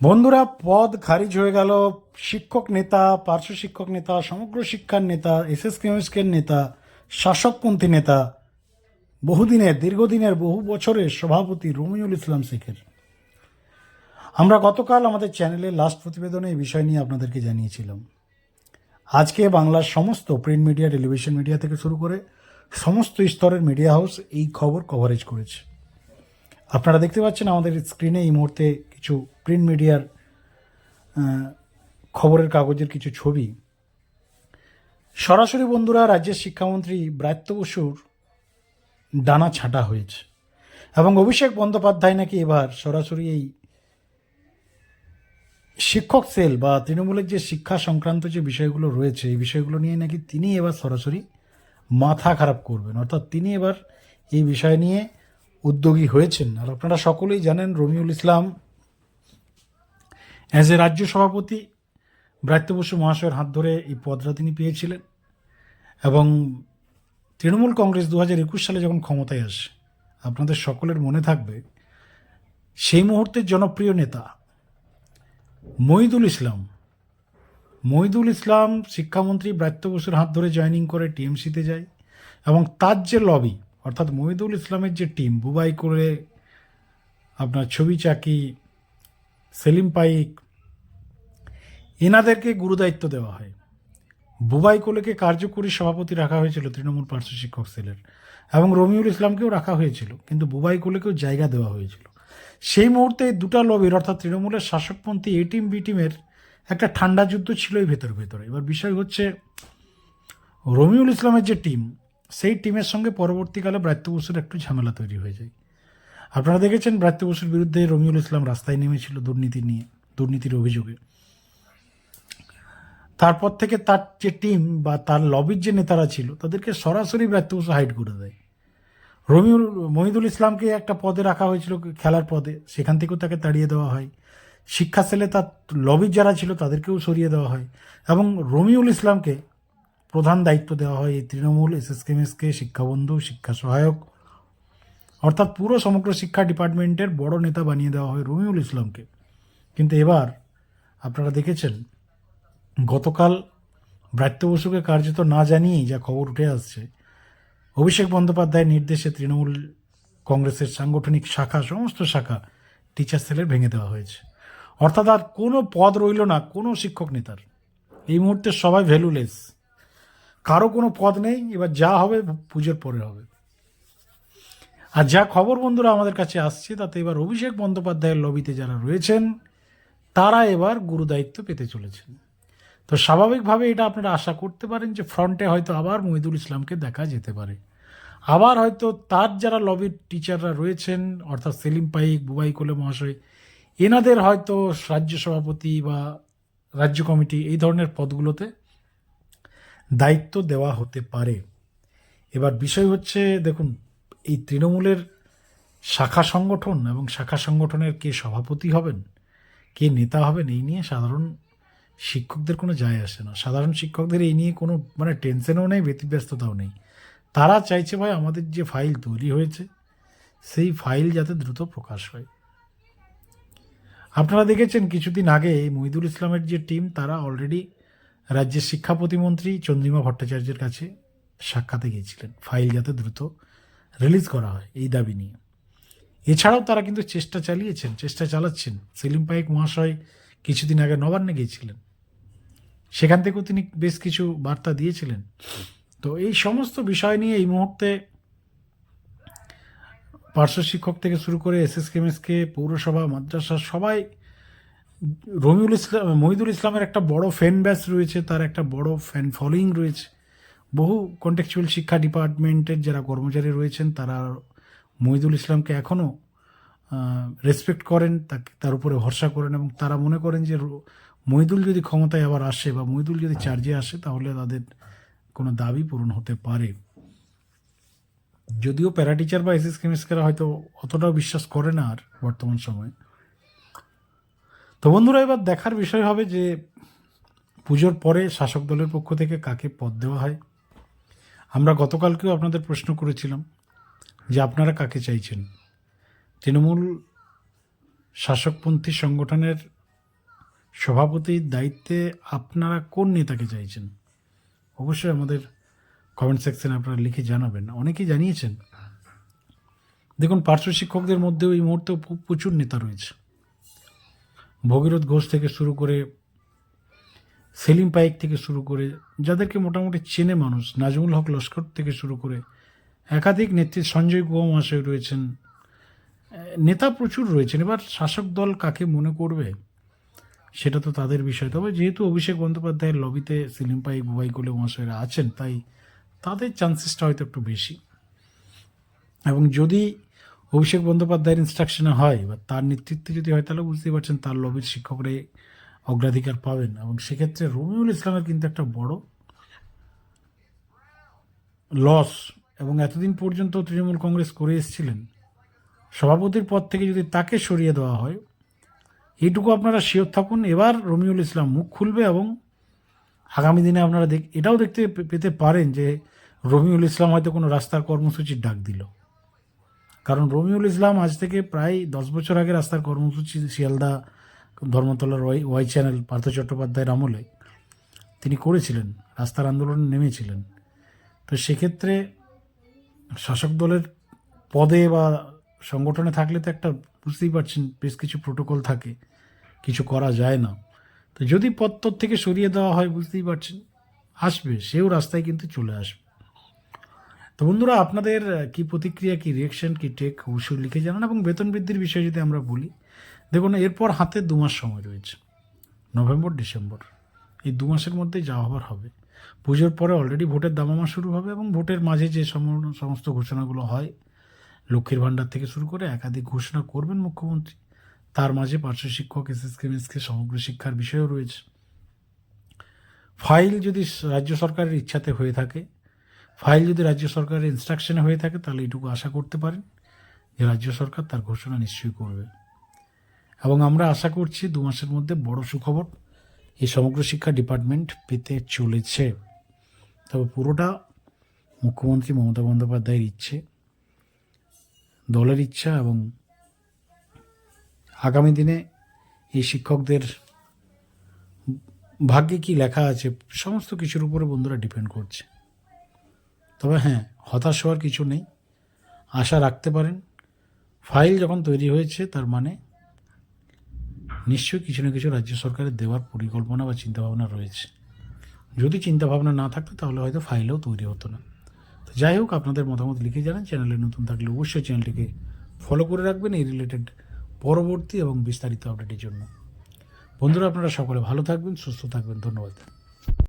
বন্ধুরা, পদ খারিজ হয়ে গেল। শিক্ষক নেতা, পার্শ্ব শিক্ষক নেতা, সমগ্র শিক্ষার নেতা এস এস কেমিস্কের নেতা, শাসকপন্থী নেতা, বহুদিনের, দীর্ঘদিনের, বহু বছরের সভাপতি রমিউল ইসলাম শেখের। আমরা গতকাল আমাদের চ্যানেলে লাস্ট প্রতিবেদনে এই বিষয় নিয়ে আপনাদেরকে জানিয়েছিলাম। আজকে বাংলার সমস্ত প্রিন্ট মিডিয়া টেলিভিশন মিডিয়া থেকে শুরু করে সমস্ত স্তরের মিডিয়া হাউস এই খবর কভারেজ করেছে। আপনারা দেখতে পাচ্ছেন আমাদের স্ক্রিনে এই মুহূর্তে কিছু প্রিন্ট মিডিয়ার খবরের কাগজের কিছু ছবি। সরাসরি বন্ধুরা, রাজ্যের শিক্ষামন্ত্রী ব্রাত্য বসুর ডানা ছাঁটা হয়েছে এবং অভিষেক বন্দ্যোপাধ্যায় নাকি এবার সরাসরি এই শিক্ষক সেল বা তৃণমূলের যে শিক্ষা সংক্রান্ত যে বিষয়গুলো রয়েছে, এই বিষয়গুলো নিয়ে নাকি তিনি এবার সরাসরি মাথা খারাপ করবেন। অর্থাৎ তিনি এবার এই বিষয় নিয়ে উদ্যোগী হয়েছেন। আর আপনারা সকলেই জানেন, রমিউল ইসলাম অ্যাজ এ রাজ্য সভাপতি ব্রাত্য বসু মহাশয়ের হাত ধরে এই পদটা তিনি পেয়েছিলেন এবং তৃণমূল কংগ্রেস দু হাজার একুশ সালে যখন ক্ষমতায় আসে, আপনাদের সকলের মনে থাকবে, সেই মুহূর্তের জনপ্রিয় নেতা মহিদুল ইসলাম মহিদুল ইসলাম শিক্ষামন্ত্রী ব্রাত্য বসুর হাত ধরে জয়েনিং করে টিএমসিতে যায় এবং তার যে লবি অর্থাৎ মহিদুল ইসলামের যে টিম বুবাই করে আপনার ছবি চাকি সেলিম পাইক, এনাদেরকে গুরুদায়িত্ব দেওয়া হয়। বুবাই কোলেকে কার্যকরী সভাপতি রাখা হয়েছিল তৃণমূল পার্শ্ব শিক্ষক সেলের এবং রমিউল ইসলামকেও রাখা হয়েছিল, কিন্তু বুবাই কোলেকেও জায়গা দেওয়া হয়েছিল। সেই মুহূর্তে দুটা লবির, অর্থাৎ তৃণমূলের শাসকপন্থী এ টিম, বি টিমের একটা ঠান্ডা যুদ্ধ ছিল এই ভেতর ভেতরে। এবার বিষয় হচ্ছে, রমিউল ইসলামের যে টিম, সেই টিমের সঙ্গে পরবর্তীকালে ব্রাত্য বসুর একটু ঝামেলা তৈরি হয়ে যায়। আপনারা দেখেছেন ব্রাত্য বসুর বিরুদ্ধে রমিউল ইসলাম রাস্তায় নেমেছিল দুর্নীতি নিয়ে, দুর্নীতির অভিযোগে। তারপর থেকে তার যে টিম বা তার লবির যে নেতারা ছিল, তাদেরকে সরাসরি ব্রাত্য বসু হাইড করে দেয়। রমিউল, মহিদুল ইসলামকে একটা পদে রাখা হয়েছিল, খেলার পদে। সেখান থেকেও তাকে তাড়িয়ে দেওয়া হয়। শিক্ষা সেলে তার লবির যারা ছিল, তাদেরকেও সরিয়ে দেওয়া হয় এবং রমিউল ইসলামকে প্রধান দায়িত্ব দেওয়া হয় এই তৃণমূল এস এস কেমএসকে শিক্ষাবন্ধু, শিক্ষা সহায়ক অর্থাৎ পুরো সমগ্র শিক্ষা ডিপার্টমেন্টের বড় নেতা বানিয়ে দেওয়া হয় রমিউল ইসলামকে। কিন্তু এবার আপনারা দেখেছেন, গতকাল ব্রাত্য বসুকে কার্যত না জানিয়েই যা খবর উঠে আসছে, অভিষেক বন্দ্যোপাধ্যায়ের নির্দেশে তৃণমূল কংগ্রেসের সাংগঠনিক শাখা, সমস্ত শাখা টিচার সেলের ভেঙে দেওয়া হয়েছে। অর্থাৎ আর কোনো পদ রইল না, কোনো শিক্ষক নেতার। এই মুহূর্তে সবাই ভ্যালুলেস কারও কোনো পদ নেই, এবার যা হবে পুজোর পরে হবে। আর যা খবর বন্ধুরা আমাদের কাছে আসছে, তাতে এবার অভিষেক বন্দ্যোপাধ্যায়ের লবিতে যারা রয়েছেন, তারা এবার গুরুদায়িত্ব পেতে চলেছেন। তো স্বাভাবিকভাবে এটা আপনারা আশা করতে পারেন যে ফ্রন্টে হয়তো আবার মহিদুল ইসলামকে দেখা যেতে পারে। আবার হয়তো তার যারা লবির টিচাররা রয়েছেন, অর্থাৎ সেলিম পাইক, বুবাই কোলে মহাশয়, এনাদের হয়তো রাজ্য সভাপতি বা রাজ্য কমিটি এই ধরনের পদগুলোতে দায়িত্ব দেওয়া হতে পারে। এবার বিষয় হচ্ছে, দেখুন এই তৃণমূলের শাখা সংগঠন এবং শাখা সংগঠনের কে সভাপতি হবেন, কে নেতা হবেন, এই নিয়ে সাধারণ শিক্ষকদের কোনো যায় আসে না। সাধারণ শিক্ষকদের এই নিয়ে কোনো মানে টেনশনও নেই, ব্যতিব্যস্ততাও নেই। তারা চাইছে ভাই আমাদের যে ফাইল তৈরি হয়েছে, সেই ফাইল যাতে দ্রুত প্রকাশ হয়। আপনারা দেখেছেন কিছুদিন আগে মহিদুল ইসলামের যে টিম, তারা অলরেডি রাজ্যের শিক্ষা প্রতিমন্ত্রী চন্দ্রিমা ভট্টাচার্যের কাছে সাক্ষাতে গিয়েছিলেন। ফাইল যাতে দ্রুত রিলিজ করা হয় এই দাবি নিয়ে। এছাড়াও তারা কিন্তু চেষ্টা চালিয়েছেন, চেষ্টা চালাচ্ছেন। সেলিম পাইক মহাশয় কিছুদিন আগে নবান্নে গিয়েছিলেন। সেখান থেকেও তিনি বেশ কিছু বার্তা দিয়েছিলেন। তো এই সমস্ত বিষয় নিয়ে এই মুহূর্তে পার্শ্ব শিক্ষক থেকে শুরু করে এস এস কেমএসকে পৌরসভা, মাদ্রাসা, সবাই রমিউল ইসলাম, মহিদুল ইসলামের একটা বড় ফ্যান ব্যাস রয়েছে, তার একটা বড় ফ্যান ফলোয়িং রয়েছে। বহু কন্টেকচুয়াল শিক্ষা ডিপার্টমেন্টের যারা কর্মচারী রয়েছেন, তারা মহিদুল ইসলামকে এখনও রেসপেক্ট করেন, তাকে, তার উপরে ভরসা করেন এবং তারা মনে করেন যে মহিদুল যদি ক্ষমতায় আবার আসে বা মহিদুল যদি চার্জে আসে, তাহলে তাদের কোনো দাবি পূরণ হতে পারে। যদিও প্যারাটিচার বা এসএস কেমিস্টরা হয়তো অতটাও বিশ্বাস করে না আর বর্তমান সময়ে। তো বন্ধুরা, এবার দেখার বিষয় হবে যে পুজোর পরে শাসক দলের পক্ষ থেকে কাকে পদ দেওয়া হয়। আমরা গতকালকেও আপনাদের প্রশ্ন করেছিলাম যে আপনারা কাকে চাইছেন? তৃণমূল শাসকপন্থী সংগঠনের সভাপতির দায়িত্বে আপনারা কোন নেতাকে চাইছেন? অবশ্যই আমাদের কমেন্ট সেকশনে আপনারা লিখে জানাবেন। অনেকেই জানিয়েছেন। দেখুন, পার্শ্ব শিক্ষকদের মধ্যেও এই মুহূর্তে প্রচুর নেতা রয়েছে। ভগীরথ ঘোষ থেকে শুরু করে সেলিম পাইক থেকে শুরু করে, যাদেরকে মোটামুটি চেনে মানুষ, নাজমুল হক লস্কর থেকে শুরু করে, একাধিক নেত্রী সঞ্জয় গুহা মহাশয় রয়েছেন। নেতা প্রচুর রয়েছেন। এবার শাসক দল কাকে মনে করবে, সেটা তো তাদের বিষয়। তবে যেহেতু অভিষেক বন্দ্যোপাধ্যায়ের লবিতে সেলিম পাইক বুবাই কোলে মহাশয়রা আছেন, তাই তাদের চান্সেসটা হয়তো একটু বেশি। এবং যদি অভিষেক বন্দ্যোপাধ্যায়ের ইনস্ট্রাকশনে হয়, বা তার নেতৃত্বে যদি হয়, তাহলে বুঝতেই পারছেন তার লবির শিক্ষকরাই অগ্রাধিকার পাবেন। এবং সেক্ষেত্রে রবিউল ইসলামের কিন্তু একটা বড় লস এবং এতদিন পর্যন্ত তৃণমূল কংগ্রেস করে এসেছিলেন। সভাপতির পদ থেকে যদি তাকে সরিয়ে দেওয়া হয়, এইটুকু আপনারা শিওর থাকুন। এবার রমিউল ইসলাম মুখ খুলবে এবং আগামী দিনে আপনারা দেখ এটাও দেখতে পেতে পারেন যে রমিউল ইসলাম হয়তো কোনো রাস্তার কর্মসূচির ডাক দিল। কারণ রমিউল ইসলাম আজ থেকে প্রায় দশ বছর আগে রাস্তার কর্মসূচি শিয়ালদা ধর্মতলার ওয়াই ওয়াই চ্যানেল পার্থ চট্টোপাধ্যায়ের আমলে তিনি করেছিলেন, রাস্তার আন্দোলনে নেমেছিলেন। তো সেক্ষেত্রে শাসক দলের পদে বা সংগঠনে থাকলে তো একটা বুঝতেই পারছেন, বেশ কিছু প্রোটোকল থাকে, কিছু করা যায় না। তো যদি পত্তর থেকে সরিয়ে দেওয়া হয়, বুঝতেই পারছেন, আসবে, সেও রাস্তায় কিন্তু চলে আসবে। তো বন্ধুরা, আপনাদের কি প্রতিক্রিয়া, কি রিয়েকশন কি টেক অবশ্যই লিখে জানান এবং বেতন বৃদ্ধির বিষয়ে যদি আমরা বলি দেখুন, এরপর হাতে দু মাস সময় রয়েছে। নভেম্বর, ডিসেম্বর। এই দু মাসের মধ্যেই যা হবার হবে। পুজোর পরে অলরেডি ভোটের দামামা শুরু হবে এবং ভোটের মাঝে যে সম- সমস্ত ঘোষণাগুলো হয়, লক্ষ্মীর ভাণ্ডার থেকে শুরু করে একাধিক ঘোষণা করবেন মুখ্যমন্ত্রী। তার মাঝে পার্শ্ব শিক্ষক এসএসকে মেসকে সমগ্র শিক্ষার বিষয়ও রয়েছে। ফাইল যদি রাজ্য সরকারের ইচ্ছাতে হয়ে থাকে, ফাইল যদি রাজ্য সরকারের ইনস্ট্রাকশনে হয়ে থাকে, তাহলে এইটুকু আশা করতে পারেন যে রাজ্য সরকার তার ঘোষণা নিশ্চয়ই করবে। এবং আমরা আশা করছি দু মাসের মধ্যে বড় সুখবর এই সমগ্র শিক্ষা ডিপার্টমেন্ট পেতে চলেছে। তবে পুরোটা মুখ্যমন্ত্রী মমতা বন্দ্যোপাধ্যায়ের ইচ্ছে, দলের ইচ্ছা এবং আগামী দিনে এই শিক্ষকদের ভাগ্যে কি লেখা আছে সমস্ত কিছুর উপরে বন্ধুরা ডিপেন্ড করছে। তবে হ্যাঁ হতাশ হওয়ার কিছু নেই। আশা রাখতে পারেন, ফাইল যখন তৈরি হয়েছে তার মানে নিশ্চয়ই কিছু না কিছু রাজ্য সরকারের দেওয়ার পরিকল্পনা বা চিন্তাভাবনা রয়েছে। যদি চিন্তাভাবনা না থাকতো, তাহলে হয়তো ফাইলও তৈরি হতো না। তো যাই হোক, আপনাদের মতামত লিখে জানান। চ্যানেলে নতুন থাকলে অবশ্যই চ্যানেলটিকে ফলো করে রাখবেন এই রিলেটেড পরবর্তী এবং বিস্তারিত আপডেটের জন্য। বন্ধুরা, আপনারা সকলে ভালো থাকবেন, সুস্থ থাকবেন। ধন্যবাদ।